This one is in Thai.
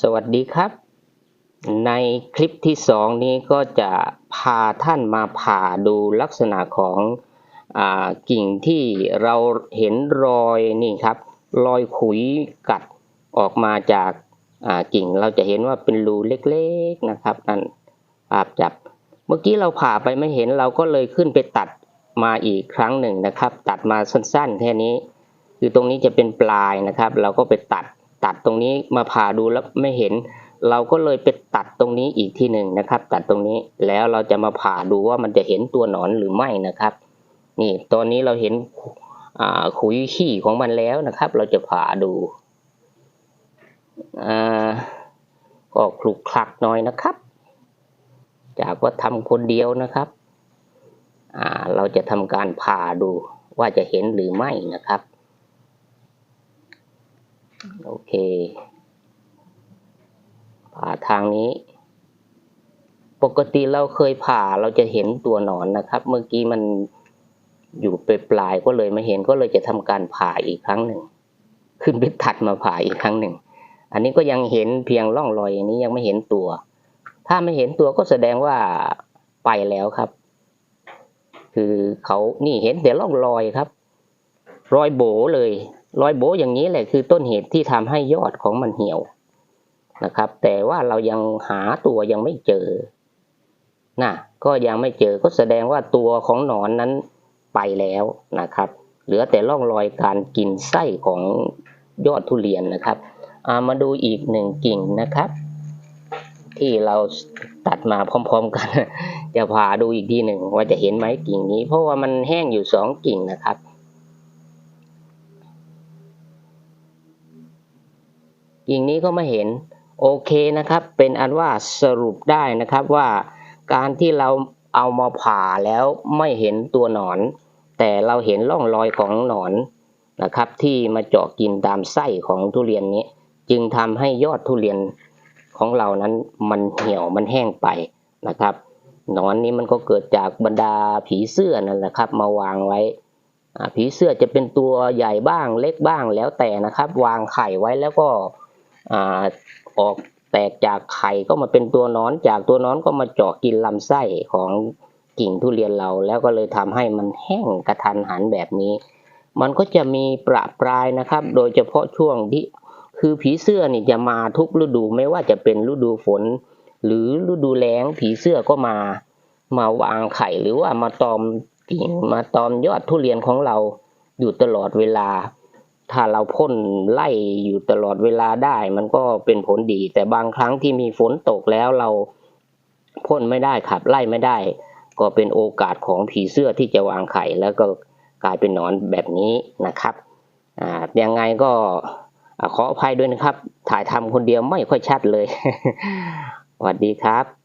สวัสดีครับ ในคลิปที่สองนี้ก็จะพาท่านมาผ่าดูลักษณะของอกิ่งที่เราเห็นรอยนี่ครับ รอยขุยกัดออกมาจากกิ่งเราจะเห็นว่าเป็นรูเล็กๆนะครับนั่นภาพจับ เมื่อกี้เราผ่าไปไม่เห็นเราก็เลยขึ้นไปตัดมาอีกครั้งหนึ่งนะครับ ตัดมาสั้นๆ แค่นี้ คือตรงนี้จะเป็นปลายนะครับ เราก็ไปตัด ตัดตรงนี้มาผ่าดูแล้วไม่เห็น เราก็เลยไปตัดตรงนี้อีกทีหนึ่งนะครับ ตัดตรงนี้แล้วเราจะมาผ่าดูว่ามันจะเห็นตัวหนอนหรือไม่นะครับ นี่ตอนนี้เราเห็นขุยขี้ของมันแล้วนะครับ เราจะผ่าดูอ่าก็คลุกคลักหน่อยนะครับ จากว่าทำคนเดียวนะครับเราจะทำการผ่าดูว่าจะเห็นหรือไม่นะครับ โอเคผ่าทางนี้ ปกติเราเคยผ่าเราจะเห็นตัวหนอนนะครับ เมื่อกี้มันอยู่ไปปลายก็เลยไม่เห็นก็เลยจะทำการผ่าอีกครั้งหนึ่ง ขึ้นไปตัดมาผ่าอีกครั้งหนึ่ง อันนี้ก็ยังเห็นเพียงร่องรอยอย่างนี้ยังไม่เห็นตัว ถ้าไม่เห็นตัวก็แสดงว่าไปแล้วครับ คือเขานี่เห็นแต่ร่องรอยครับ รอยโบเลย รอยโบอย่างนี้แหละคือต้นเหตุที่ทำให้ยอดของมันเหี่ยวนะครับ แต่ว่าเรายังหาตัวยังไม่เจอนะก็ยังไม่เจอก็แสดงว่าตัวของหนอนนั้นไปแล้วนะครับ เหลือแต่ร่องรอยการกินไส้ของยอดทุเรียนนะครับามาดูอีกหนึ่งกิ่งนะครับ ที่เราตัดมาพร้อมๆกัน จะพาดูอีกทีหนึ่งว่าจะเห็นไหมกิ่งนี้ เพราะว่ามันแห้งอยู่สองกิ่งนะครับ กิ่งนี้ก็ไม่เห็นโอเคนะครับ เป็นอันว่าสรุปได้นะครับว่าการที่เราเอามาผ่าแล้วไม่เห็นตัวหนอน แต่เราเห็นร่องรอยของหนอนนะครับ ที่มาเจาะกินตามไส้ของทุเรียนนี้ จึงทำให้ยอดทุเรียนของเรานั้นมันเหี่ยวมันแห้งไปนะครับหนอนนี้มันก็เกิดจากบรรดาผีเสื้อนั่นแหละครับ มาวางไว้ผีเสื้อจะเป็นตัวใหญ่บ้างเล็กบ้างแล้วแต่นะครับ วางไข่ไว้แล้วก็ ออกแตกจากไข่ก็มาเป็นตัวนอน จากตัวนอนก็มาเจาะกินลำไส้ของกิ่งทุเรียนเรา แล้วก็เลยทำให้มันแห้งกระทันหันแบบนี้ มันก็จะมีประปรายนะครับ โดยเฉพาะช่วงที่คือผีเสื้อนี่จะมาทุกฤดูไม่ว่าจะเป็นฤดูฝน หรือฤดูแล้งผีเสื้อก็มามาวางไข่หรือว่ามาตอมกิ่งมาตอมยอดทุเรียนของเราอยู่ตลอดเวลา ถ้าเราพ่นไล่อยู่ตลอดเวลาได้ มันก็เป็นผลดี แต่บางครั้งที่มีฝนตกแล้วเราพ่นไม่ได้ขับไล่ไม่ได้ ก็เป็นโอกาสของผีเสื้อที่จะวางไข่แล้วก็กลายเป็นหนอนแบบนี้นะครับอ่ายังไงก็ขออภัยด้วยนะครับ ถ่ายทำคนเดียวไม่ค่อยชัดเลยสวัสดีครับ